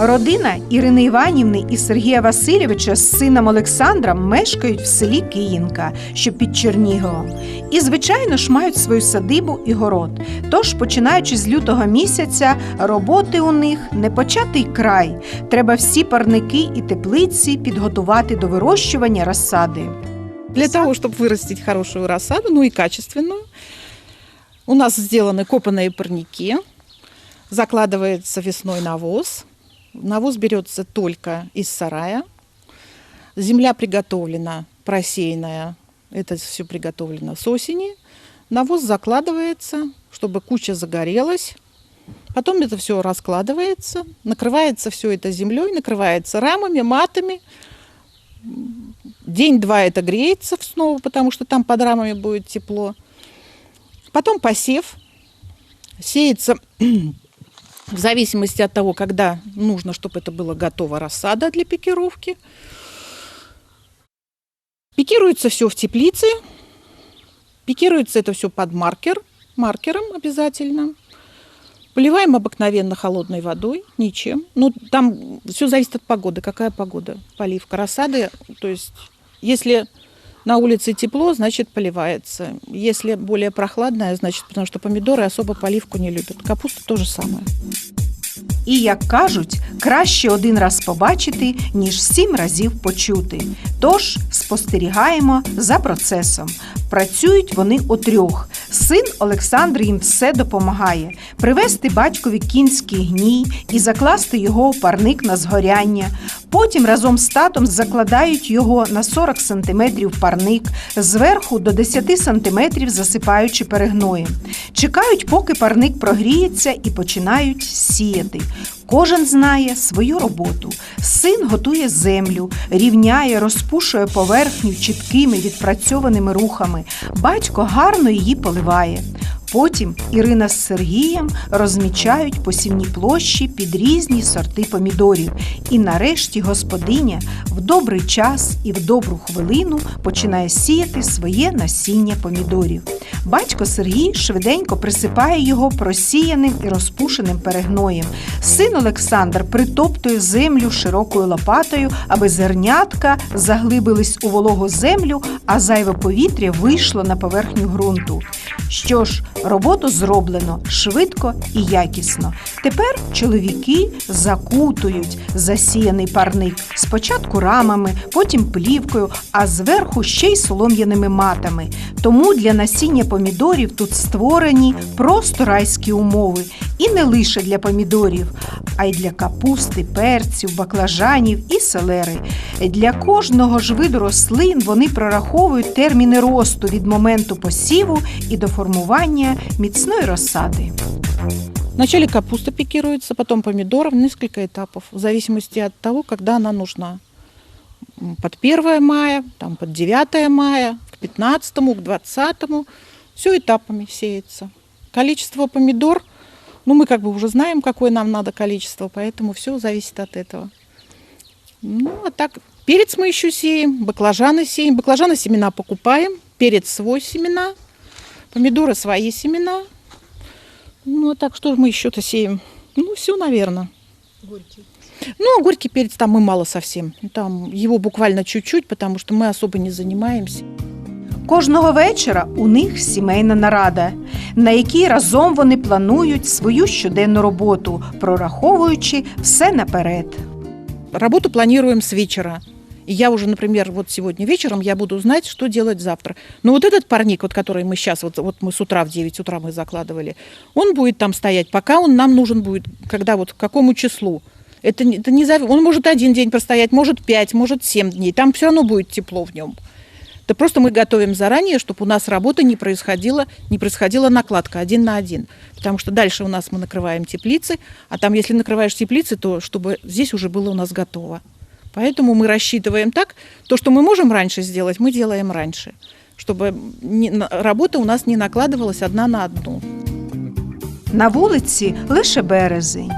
Родина Ірини Іванівни і Сергія Васильовича з сином Олександром мешкають в селі Київка, що під Черніговом. І, звичайно ж, мають свою садибу і город. Тож, починаючи з лютого місяця, роботи у них непочатий край. Треба всі парники і теплиці підготувати до вирощування розсади. Для того, чтобы вырастить хорошую рассаду, ну и качественную, у нас сделаны копанные парники, закладывается весной навоз. Навоз берется только из сарая. Земля приготовлена, просеянная, это все приготовлено с осени. Навоз закладывается, чтобы куча загорелась. Потом это все раскладывается, накрывается все это землей, накрывается рамами, матами. День-два это греется снова, потому что там под рамами будет тепло. Потом посев. Сеется в зависимости от того, когда нужно, чтобы это было готово рассада для пикировки. Пикируется все в теплице. Пикируется это все под маркер, маркером обязательно. Поливаем обыкновенно холодной водой, ничем. Ну, там все зависит от погоды. Какая погода? Поливка рассады. То есть, если на улице тепло, значит поливается. Если более прохладная, значит, потому что помидоры особо поливку не любят. Капуста то же самое. І як кажуть, краще один раз побачити, ніж сім разів почути. Тож спостерігаємо за процесом. Працюють вони утрьох. Син Олександр їм все допомагає привезти батькові кінський гній і закласти його у парник на згоряння. Потім разом з татом закладають його на 40 см парник, зверху до 10 см засипаючи перегноєм. Чекають, поки парник прогріється і починають сіяти. Кожен знає свою роботу. Син готує землю, рівняє, розпушує поверхню чіткими відпрацьованими рухами. Батько гарно її поливає. Потім Ірина з Сергієм розмічають посівні площі під різні сорти помідорів. І нарешті господиня в добрий час і в добру хвилину починає сіяти своє насіння помідорів. Батько Сергій швиденько присипає його просіяним і розпушеним перегноєм. Син Олександр притоптує землю широкою лопатою, аби зернятка заглибились у вологу землю, а зайве повітря вийшло на поверхню ґрунту. Що ж, роботу зроблено швидко і якісно. Тепер чоловіки закутують засіяний парник спочатку рамами, потім плівкою, а зверху ще й солом'яними матами. Тому для насіння помідорів тут створені просто райські умови. І не лише для помідорів, а й для капусти, перців, баклажанів і селери. Для кожного ж виду рослин вони прораховують терміни росту від моменту посіву і до формування міцної розсади. Вначале капуста пикируется, потом помидоров, несколько этапов, в зависимости от того, когда она нужна. Под 1 мая, там, под 9 мая, к 15, к 20. Все этапами сеется. Количество помидор, ну, мы как бы уже знаем, какое нам надо количество, поэтому все зависит от этого. Ну, а так, перец мы еще сеем, баклажаны сеем. Баклажаны семена покупаем, перец свой семена, помидоры свои семена. Ну, а так что же мы еще-то сеем? Ну, все, наверное. Горький. Ну, а горький перец там мы мало совсем. Там его буквально чуть-чуть, потому что мы особо не занимаемся. Кожного вечора у них сімейна нарада, на якій разом вони планують свою щоденну роботу, прораховуючи все наперед. Работу планируем с вечера. И я уже, например, вот сегодня вечером я буду знать, что делать завтра. Но вот этот парник, вот который мы сейчас, вот, вот мы с утра в 9 утра мы закладывали, он будет там стоять, пока он нам нужен будет, когда вот к какому числу. Это, это не зав- Он может один день простоять, может пять, может семь дней. Там все равно будет тепло в нем. Это просто мы готовим заранее, чтобы у нас работа не происходила, не происходила накладка один на один. Потому что дальше у нас мы накрываем теплицы, а там, если накрываешь теплицы, то чтобы здесь уже было у нас готово. Поэтому мы рассчитываем так, то, что мы можем раньше сделать, мы делаем раньше, чтобы не- на- работа у нас не накладывалась одна на одну. На вулиці лише березень.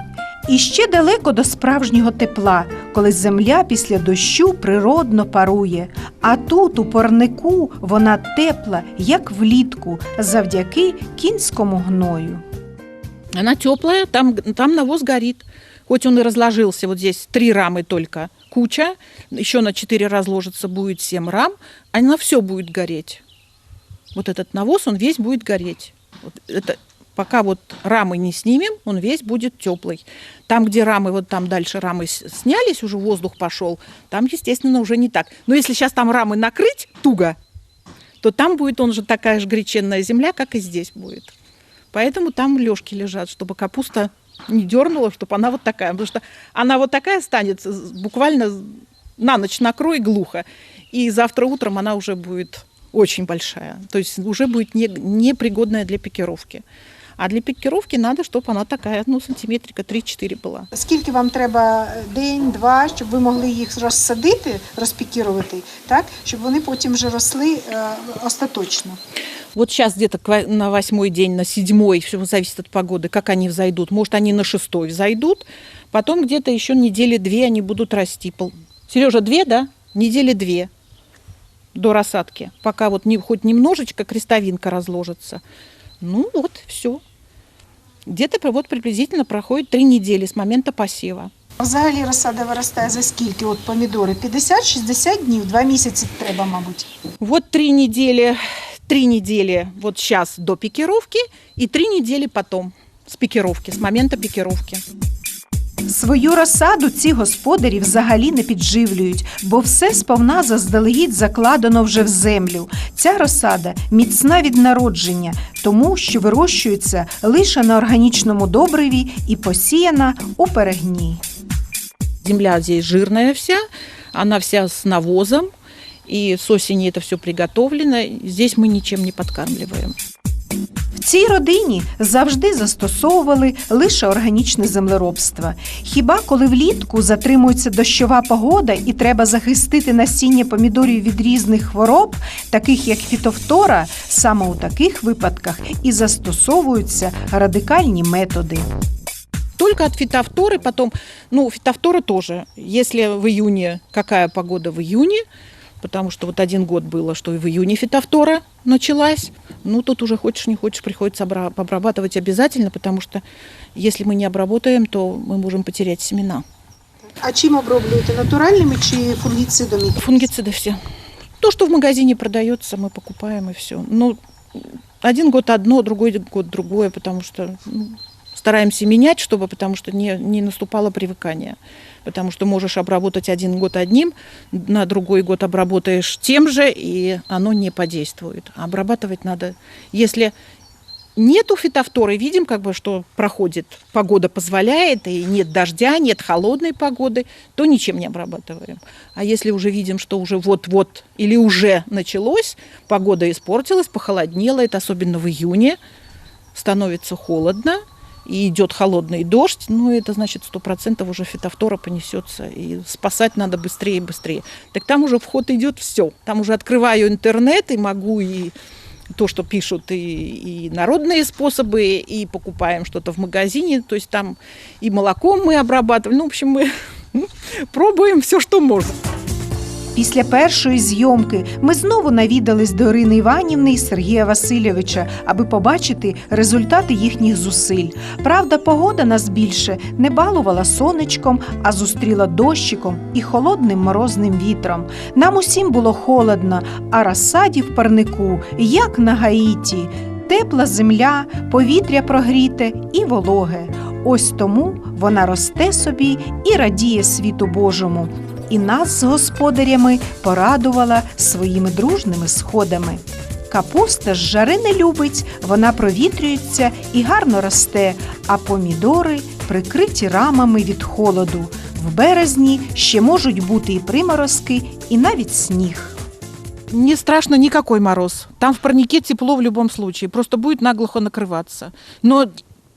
І ще далеко до справжнього тепла, коли земля після дощу природно парує. А тут, у парнику, вона тепла, як влітку, завдяки кінському гною. Она теплая, там, там навоз горит. Хоть он и разложился, вот здесь три рамы только, куча, еще на четыре разложится будет семь рам, она все будет гореть. Вот этот навоз, он весь будет гореть. Вот это, пока вот рамы не снимем, он весь будет теплый. Там, где рамы, вот там дальше рамы снялись, уже воздух пошел, там, естественно, уже не так. Но если сейчас там рамы накрыть туго, то там будет он же такая же греченная земля, как и здесь будет. Поэтому там лёжки лежат, чтобы капуста не дернула, чтобы она вот такая. Потому что она вот такая станет буквально на ночь накрой глухо. И завтра утром она уже будет очень большая. То есть уже будет не, непригодная для пикировки. А для пикировки надо, чтобы она такая, ну, сантиметрика 3-4 была. Скільки вам треба день, два, щоб ви могли їх розсадити, розпікірувати, так щоб вони потім вже росли е, остаточно? Вот сейчас где-то к во- на восьмой день, на седьмой, все зависит от погоды, как они взойдут. Может, они на шестой взойдут, потом где-то еще недели две они будут расти. Сережа, две, да? Недели две до рассадки, пока вот не, хоть немножечко крестовинка разложится. Ну вот, все. Где-то вот приблизительно проходит три недели с момента посева. Взагалі розсада виростає за скільки? От помідори? 50-60 днів, два місяці треба, мабуть. Вот три недели, три недели вот сейчас до пикировки и три недели потом с пикировки, с момента пикировки. Свою розсаду ці господарі взагалі не підживлюють, бо все сповна заздалегідь закладено вже в землю. Ця розсада міцна від народження, тому що вирощується лише на органічному добриві і посіяна у перегній. Земля здесь жирная вся, она вся с навозом, и с осени это все приготовлено. Здесь мы ничем не подкармливаем. Цій родині завжди застосовували лише органічне землеробство. Хіба коли влітку затримується дощова погода і треба захистити насіння помідорів від різних хвороб, таких як фітофтора, саме у таких випадках і застосовуються радикальні методи. Только от фитофторы, потом, ну, фитофтора тоже. Если в июне, какая погода в июне, потому что вот один год было, что и в июне фитофтора началась, ну, тут уже хочешь не хочешь, приходится обра- обрабатывать обязательно, потому что если мы не обработаем, то мы можем потерять семена. А чим оброблюєте натуральними чи фунгіцидами? Фунгициды все. То, что в магазине продается, мы покупаем и все. Ну, один год одно, другой год другое, потому что ну, стараемся менять, чтобы, потому что не, не наступало привыкание. Потому что можешь обработать один год одним, на другой год обработаешь тем же, и оно не подействует. А Обрабатывать надо, если нету фитофторы, видим, как бы, что проходит, погода позволяет, и нет дождя, нет холодной погоды, то ничем не обрабатываем. А если уже видим, что уже вот-вот или уже началось, погода испортилась, похолоднело, это особенно в июне, становится холодно, и идет холодный дождь, ну, это значит, сто процентов уже фитофтора понесется, и спасать надо быстрее и быстрее. Так там уже вход идет все. Там уже открываю интернет и могу и то, что пишут и, и народные способы, и покупаем что-то в магазине, то есть там и молоком мы обрабатываем, ну, в общем, мы пробуем все, что можем. Після першої зйомки ми знову навідались до Ірини Іванівни і Сергія Васильовича, аби побачити результати їхніх зусиль. Правда, погода нас більше не балувала сонечком, а зустріла дощиком і холодним морозним вітром. Нам усім було холодно, а розсаді в парнику, як на Гаїті. Тепла земля, повітря прогріте і вологе. Ось тому вона росте собі і радіє світу Божому і нас з господарями порадувала своїми дружними сходами. Капуста ж жари не любить, вона провітрюється і гарно росте, а помідори прикриті рамами від холоду. В березні ще можуть бути і приморозки, і навіть сніг. Не страшно никакой мороз. Там в парнике тепло в любом случае. Просто будет наглухо накрываться. Но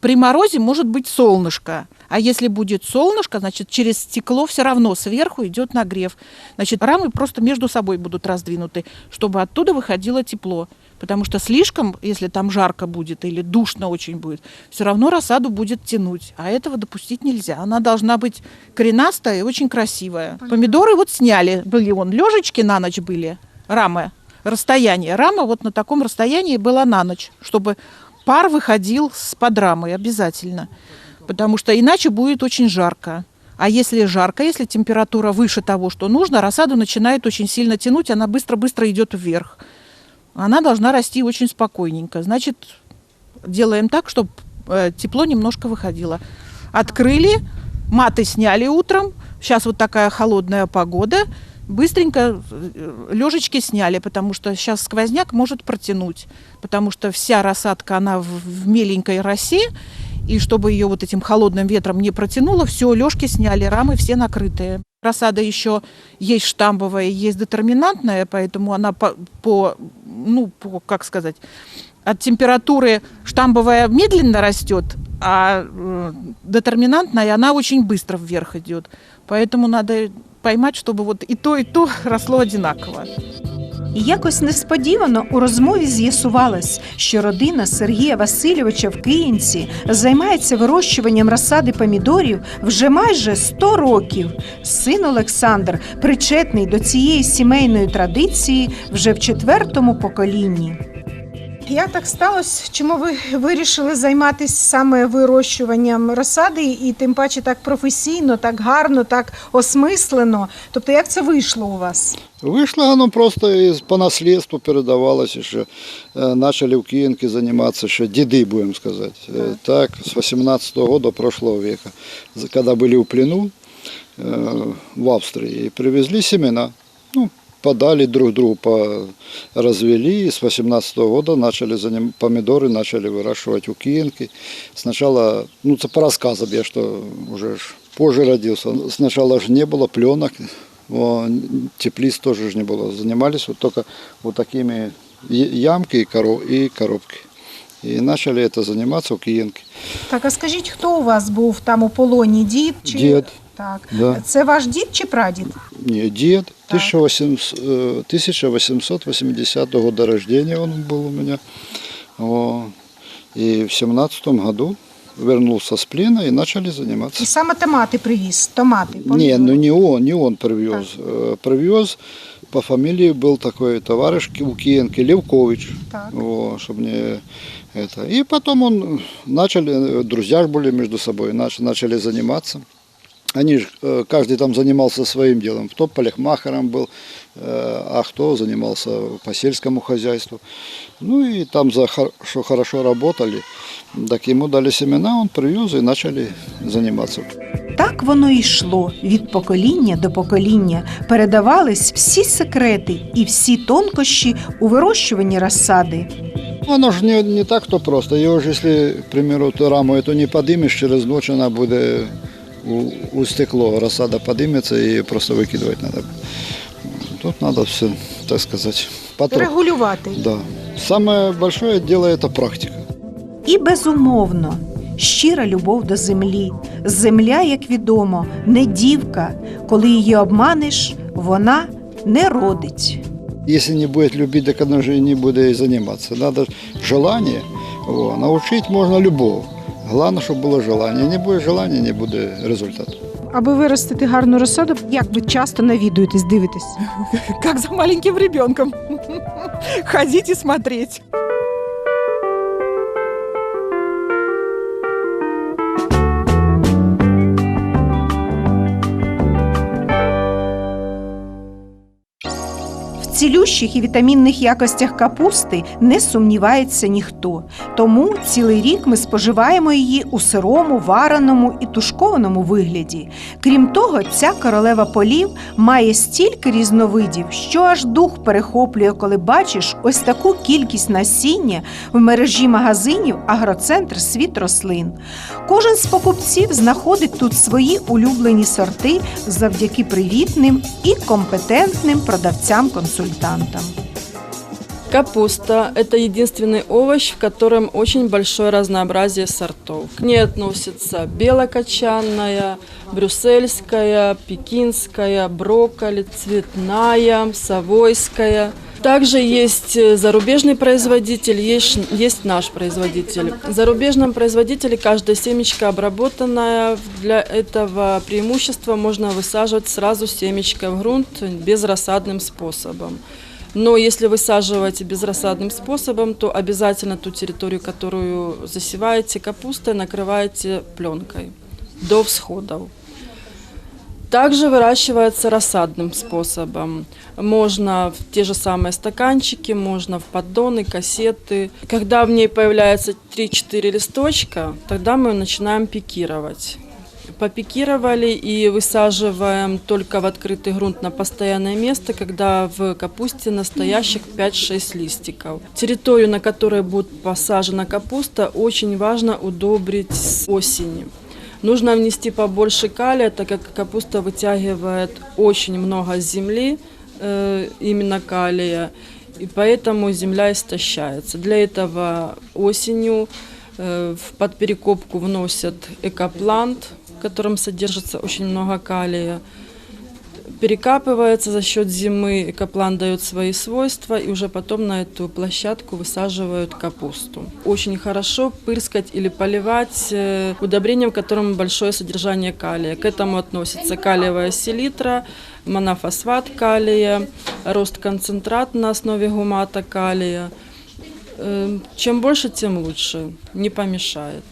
При морозе может быть солнышко. А если будет солнышко, значит, через стекло все равно сверху идет нагрев. Значит, рамы просто между собой будут раздвинуты, чтобы оттуда выходило тепло. Потому что слишком, если там жарко будет или душно очень будет, все равно рассаду будет тянуть. А этого допустить нельзя. Она должна быть коренастая и очень красивая. Помидоры вот сняли. Были вон лежечки на ночь были, рамы, расстояние. Рама вот на таком расстоянии была на ночь, чтобы пар выходил с под рамы обязательно. Потому что иначе будет очень жарко. А если жарко, если температура выше того, что нужно, рассаду начинает очень сильно тянуть, она быстро-быстро идет вверх. Она должна расти очень спокойненько. Значит, делаем так, чтобы тепло немножко выходило. Открыли, маты сняли утром. Сейчас вот такая холодная погода. Быстренько лежечки сняли, потому что сейчас сквозняк может протянуть. Потому что вся рассадка, она в, меленькой росе. И чтобы ее вот этим холодным ветром не протянуло, все, лёжки сняли, рамы все накрытые. Рассада еще есть штамбовая, есть детерминантная, поэтому она по, по ну, по, как сказать, от температуры штамбовая медленно растет, а э, детерминантная, она очень быстро вверх идет. Поэтому надо поймать, чтобы вот и то, и то росло одинаково. І якось несподівано у розмові з'ясувалось, що родина Сергія Васильовича в Київці займається вирощуванням розсади помідорів вже майже 100 років. Син Олександр причетний до цієї сімейної традиції вже в четвертому поколінні. Як так сталося? Чому ви вирішили займатися саме вирощуванням розсади і тим паче так професійно, так гарно, так осмислено? Тобто, як це вийшло у вас? Вышло оно просто из, по наследству передавалось еще. Э, Начали в Киенке заниматься еще деды, будем сказать. Э, Так, с 18 года прошлого века, За- когда были в плену э, в Австрии, и привезли семена. Ну, подали друг другу, по, развели, и с 18 года начали заним, помидоры начали выращивать у Киенки. Сначала, ну, это по рассказам я, что уже ж позже родился. Сначала же не было пленок, о, теплиц тоже же не было. Занимались вот только вот такими я- ямки и, коров, и коробки. И начали это заниматься у Киенки. Так, а скажіть, хто у вас був там у полоні? Дід чи Дід. Так. Да. Це ваш дід чи прадід? Не, дед, 1800, э, 1880 года рождения он был у меня. О, и в 17 году вернулся с плена и начали заниматься. І саме томати привіз. Томати. Не, помідори. ну не он, не он привез. Э, Привез по фамилии был такой товарищ у Киенки, Левкович. Так. чтобы не это. И потом он начали, э, друзья ж были между собой, нач- начали заниматься. Они ж, э, каждый там занимался своим делом. Кто полихмахером был, э, а кто занимался по сельскому хозяйству. Ну и там за хор- что хорошо работали, так ему дали семена, он привез и начали заниматься. Так воно і йшло від покоління до покоління. Передавались всі секрети і всі тонкощі у вирощуванні розсади. Оно же не, не так то просто. Его же, если, к примеру, ту раму эту не подымешь, через ночь она будет у, у стекло, рассада подымется и просто выкидывать надо. Тут надо все, так сказать, потроху. Регулювати. Да. Самое большое дело это практика. І безумовно, щира любов до землі. Земля, як відомо, не дівка. Коли її обманеш, вона не родить. Если не будет любить, так оно же и не будет и заниматься. Надо желание. Во. Научить можно любого. Главное, щоб було желання. Не буде желання, не буде результату. Аби виростити гарну розсаду, як ви часто навідуєтесь, дивитесь? Як за маленьким ребенком. Ходіть і смотреть. Цілющих і вітамінних якостях капусти не сумнівається ніхто. Тому цілий рік ми споживаємо її у сирому, вареному і тушкованому вигляді. Крім того, ця королева полів має стільки різновидів, що аж дух перехоплює, коли бачиш ось таку кількість насіння в мережі магазинів Агроцентр Світ рослин. Кожен з покупців знаходить тут свої улюблені сорти завдяки привітним і компетентним продавцям-консультантам. Капуста – это единственный овощ, в котором очень большое разнообразие сортов. К ней относятся белокочанная, брюссельская, пекинская, брокколи, цветная, совойская. Также есть э, зарубежный производитель, есть, есть наш производитель. В зарубежном производителе каждая семечка обработанная. Для этого преимущества можно высаживать сразу семечко в грунт безрассадным способом. Но если высаживаете безрассадным способом, то обязательно ту территорию, которую засеваете капустой, накрываете пленкой до всходов. Также выращивается рассадным способом. Можно в те же самые стаканчики, можно в поддоны, кассеты. Когда в ней появляется 3-4 листочка, тогда мы начинаем пикировать. Попикировали и высаживаем только в открытый грунт на постоянное место, когда в капусте настоящих 5-6 листиков. Территорию, на которой будет посажена капуста, очень важно удобрить с осени. Нужно внести побольше калия, так как капуста вытягивает очень много с земли, э, именно калия, и поэтому земля истощается. Для этого осенью э, в подперекопку вносят экоплант, в котором содержится очень много калия. Перекапывается за счет зимы, экоплан дает свои свойства, и уже потом на эту площадку высаживают капусту. Очень хорошо пырскать или поливать э, удобрением, в котором большое содержание калия. К этому относится калиевая селитра, монофосфат калия, рост концентрат на основе гумата калия. Э, Чем больше, тем лучше, не помешает.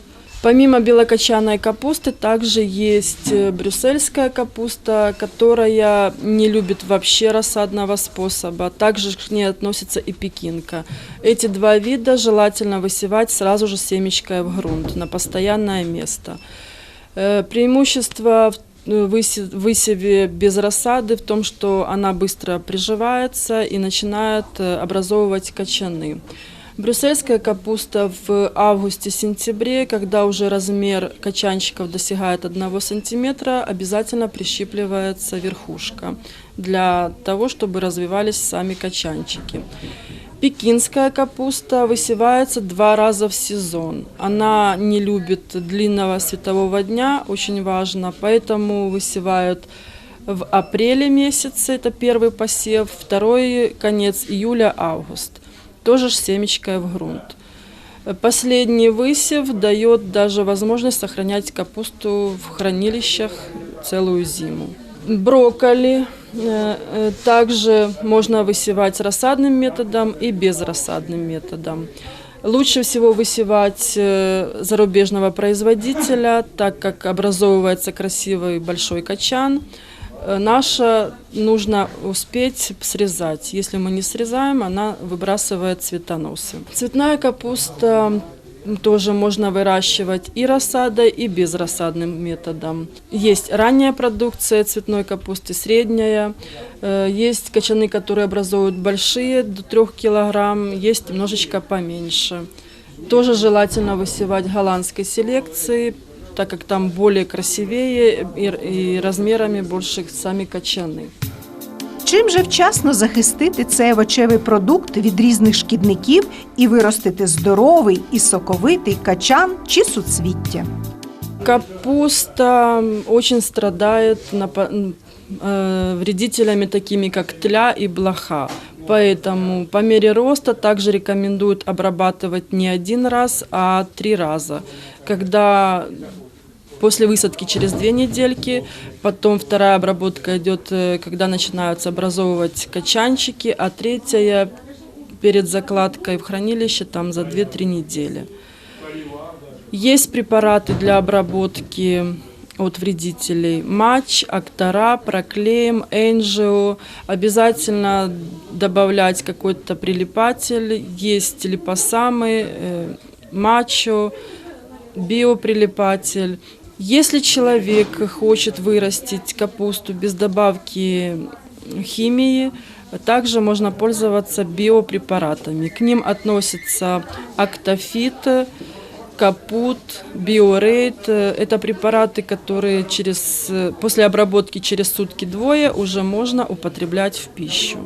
Помимо белокочанной капусты, также есть э, брюссельская капуста, которая не любит вообще рассадного способа. Также к ней относится и пекинка. Эти два вида желательно высевать сразу же семечкой в грунт на постоянное место. Э, Преимущество в э, высе- высеве без рассады в том, что она быстро приживается и начинает образовывать кочаны. Брюссельская капуста в августе-сентябре, когда уже размер качанчиков достигает 1 сантиметра, обязательно прищипливается верхушка для того, чтобы развивались сами качанчики. Пекинская капуста высевается два раза в сезон. Она не любит длинного светового дня, очень важно, поэтому высевают в апреле месяце, это первый посев, второй конец июля-август. Тоже ж семечкой в грунт. Последний высев дает даже возможность сохранять капусту в хранилищах целую зиму. Брокколи э, э, также можно высевать рассадным методом и безрассадным методом. Лучше всего высевать э, зарубежного производителя, так как образовывается красивый большой качан. Э, Наша нужно успеть срезать. Если мы не срезаем, она выбрасывает цветоносы. Цветная капуста тоже можно выращивать и рассадой, и безрассадным методом. Есть ранняя продукция цветной капусты, средняя. Э, Есть качаны, которые образуют большие, до 3 килограмм, есть немножечко поменьше. Тоже желательно высевать голландской селекции, так как там более красивее и, и размерами больше сами качаны. Чим же вчасно захистити цей овочевий продукт від різних шкідників і виростити здоровий і соковитий качан чи суцвіття? Капуста очень страдает напа- э, вредителями такими, как тля и блоха. Поэтому по мере роста также рекомендуют обрабатывать не один раз, а три раза. Когда после высадки через две недельки, потом вторая обработка идет, э, когда начинаются образовывать качанчики, а третья перед закладкой в хранилище там за 2-3 недели. Есть препараты для обработки от вредителей. Матч, Актора, Проклеем, Энджио. Обязательно добавлять какой-то прилипатель. Есть липосамы, э, мачо, биоприлипатель. Если человек хочет вырастить капусту без добавки химии, также можно пользоваться биопрепаратами. К ним относятся актофит, капут, биорейт. Это препараты, которые через, после обработки через сутки-двое уже можно употреблять в пищу.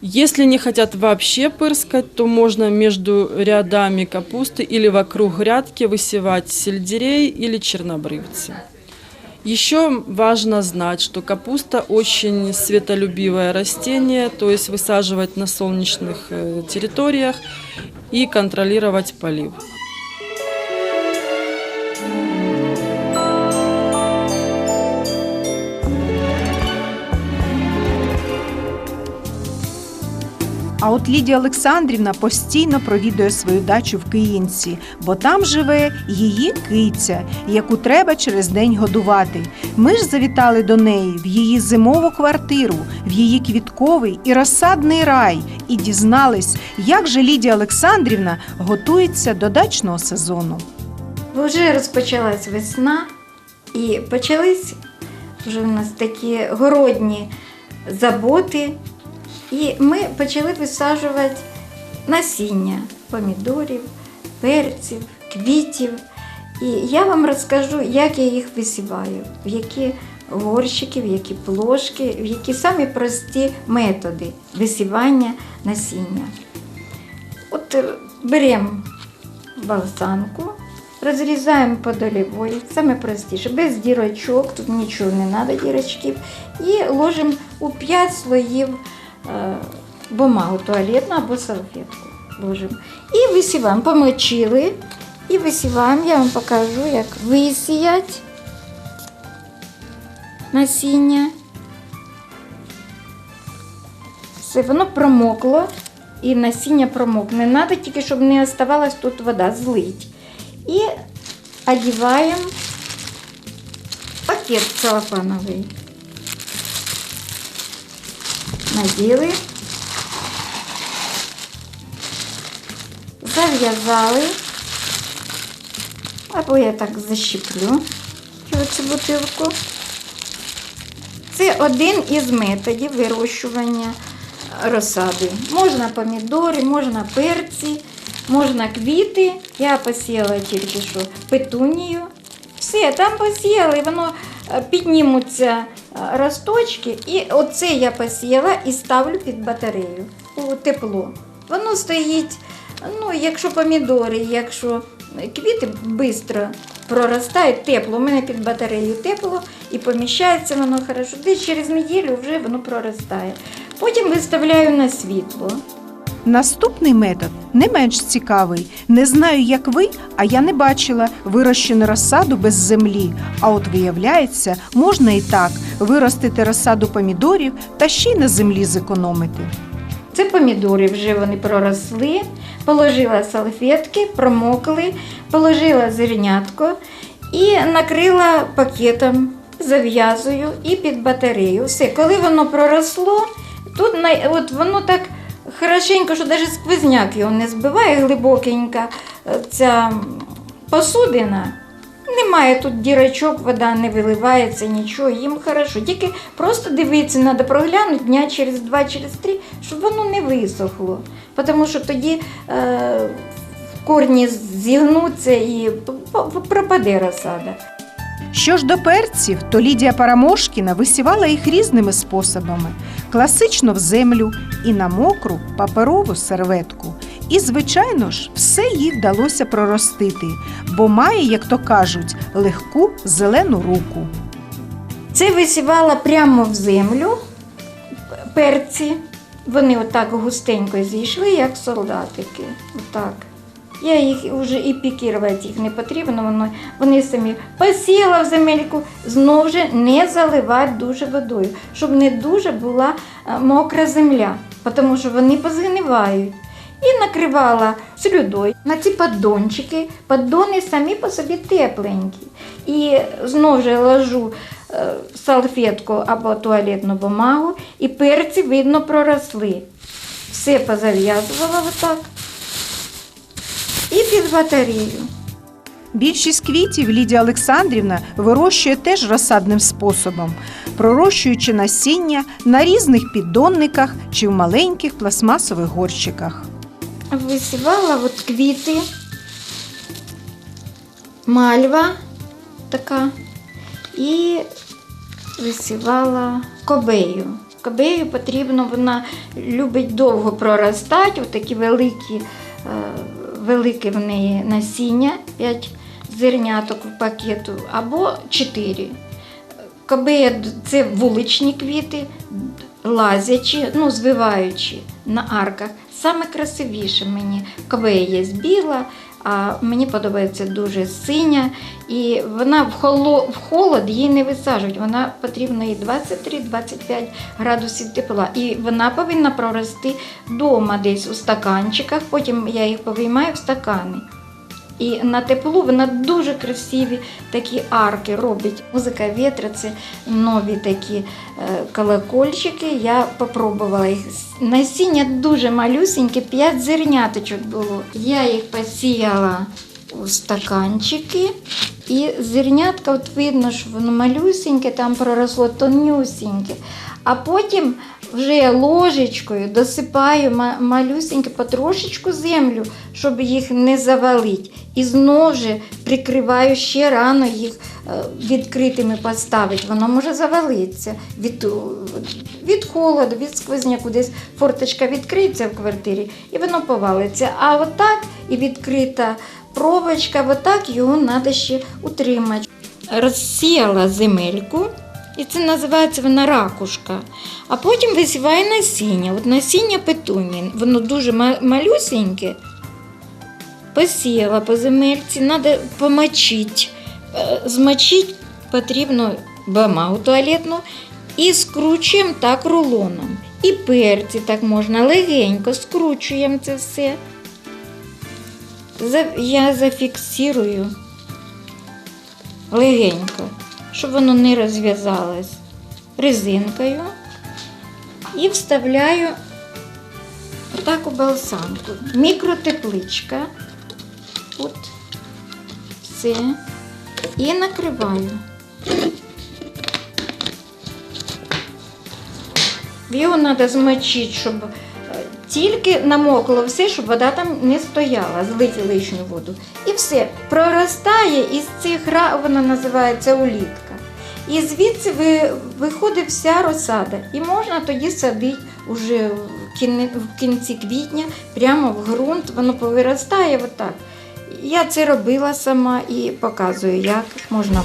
Если не хотят вообще пырскать, то можно между рядами капусты или вокруг грядки высевать сельдерей или чернобрывцы. Еще важно знать, что капуста очень светолюбивое растение, то есть высаживать на солнечных э, территориях и контролировать полив. А от Лідія Олександрівна постійно провідує свою дачу в Київці, бо там живе її киця, яку треба через день годувати. Ми ж завітали до неї в її зимову квартиру, в її квітковий і розсадний рай, і дізнались, як же Лідія Олександрівна готується до дачного сезону. Бо вже розпочалась весна і почались вже у нас такі городні заботи. І ми почали висаджувати насіння помідорів, перців, квітів. І я вам розкажу, як я їх висіваю, в які горщики, в які плошки, в які самі прості методи висівання насіння. От е, беремо балсанку, розрізаємо по долівої, саме простіше, без дірочок, тут нічого не треба дірочків. І ложимо у 5 слоїв бумагу туалетну або салфетку. Ложимо. І висіваємо, помочили і висіваємо. Я вам покажу, як висіять насіння. Все, воно промокло і насіння промокне. Надо тільки, щоб не оставалась тут вода, злить. І одіваємо пакет целлофановий. Наділи, зав'язали, або я так защіплю цю бутилку. Це один із методів вирощування розсади. Можна помідори, можна перці, можна квіти. Я посіяла тільки що петунію. Все, там посіяли, воно піднімуться е, росточки. І оце я посіяла і ставлю під батарею у тепло. Воно стоїть, ну, якщо помідори, якщо квіти швидко проростають тепло. У мене під батареєю тепло і поміщається воно хорошо. Десь через неділю вже воно проростає. Потім виставляю на світло. Наступний метод не менш цікавий. Не знаю, як ви, а я не бачила вирощену розсаду без землі. А от виявляється, можна і так виростити розсаду помідорів та ще й на землі зекономити. Це помідори вже вони проросли. Положила салфетки, промокли, положила зернятко і накрила пакетом, зав'язую і під батарею. Все, коли воно проросло, тут от воно так хорошенько, що навіть сквозняк його не збиває, глибокенька е, ця посудина. Немає тут дірочок, вода не виливається, нічого, їм хорошо. Тільки просто дивитися, треба проглянути дня через два, через три, щоб воно не висохло. Тому що тоді е, корні зігнуться і пропаде розсада. Що ж до перців, то Лідія Парамошкіна висівала їх різними способами: класично в землю і на мокру паперову серветку. І, звичайно ж, все їй вдалося проростити, бо має, як то кажуть, легку зелену руку. Це висівала прямо в землю перці. Вони отак густенько зійшли, як солдатики. Отак. Я їх вже і пікірувати їх не потрібно, воно, вони самі посіяла в земельку, знову ж не заливати дуже водою, щоб не дуже була е, мокра земля, тому що вони позгнивають. І накривала слюдою на ці поддончики. Поддони самі по собі тепленькі. І знову ж ложу е, салфетку або туалетну бумагу, і перці, видно, проросли. Все позав'язувала отак. І під батарею. Більшість квітів Лідія Олександрівна вирощує теж розсадним способом, пророщуючи насіння на різних піддонниках чи в маленьких пластмасових горщиках. Висівала от квіти, мальва така, і висівала кобею. Кабею потрібно, вона любить довго проростати, такі великі, е, велике в неї насіння, 5 зерняток в пакету або 4. Кабея це вуличні квіти, лазячі, ну, звиваючі на арках. Саме красивіше мені. Кабея є біла, а мені подобається дуже синя. І вона в, холо, в холод її не висаджують. Вона потрібна і 23-25 градусів тепла. І вона повинна прорости вдома десь у стаканчиках. Потім я їх повиймаю в стакани. І на теплу вона дуже красиві такі арки робить. Музика вітра це нові такі е, колокольчики. Я попробувала їх. Насіння дуже малюсеньке, 5 зерняточок було. Я їх посіяла у стаканчики. І зернятка, от видно, що воно малюсеньке, там проросло тонюсіньке. А потім вже ложечкою досипаю ма- малюсеньке потрошечку землю, щоб їх не завалити. І знову ж прикриваю ще рано їх е, відкритими поставити. Воно може завалитися від, від холоду, від сквозняку. Десь форточка відкриється в квартирі і воно повалиться. А отак і відкрита пробочка, отак його треба ще утримати. Розсіяла земельку. І це називається вона ракушка. А потім висіває насіння. От насіння петуні, воно дуже ма- малюсеньке. Посіяла по земельці, треба помочити. Е, Змочити потрібно бумагу туалетну і скручуємо так рулоном. І перці так можна легенько скручуємо це все. Я зафіксую легенько, щоб воно не розв'язалось резинкою. І вставляю отак у балсанку. Мікротепличка. От все. І накриваю. Його треба змочити, щоб е, тільки намокло все, щоб вода там не стояла, злити лишню воду. І все, проростає із цих вона називається улітка. І звідси виходить вся розсада. І можна тоді садити уже в, кіне- в кінці квітня, прямо в ґрунт, воно повиростає отак. Я це робила сама і показую, як можна.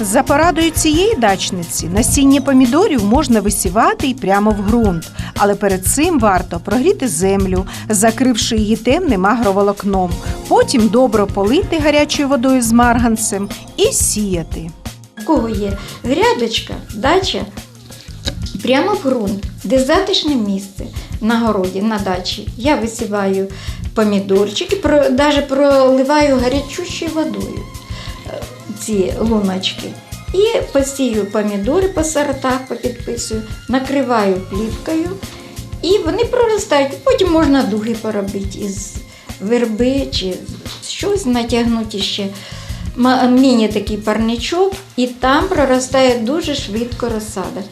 За порадою цієї дачниці насіння помідорів можна висівати і прямо в ґрунт, але перед цим варто прогріти землю, закривши її темним агроволокном. Потім добре полити гарячою водою з марганцем і сіяти. У кого є грядочка, дача, прямо в ґрунт, де затишне місце на городі, на дачі. Я висіваю помідорчики, навіть проливаю гарячущою водою е, ці луночки. І посію помідори по сортах, попідписую, накриваю плівкою. І вони проростають. Потім можна дуги поробити із верби чи щось натягнути ще. Міні такий парничок, і там проростає дуже швидко розсада.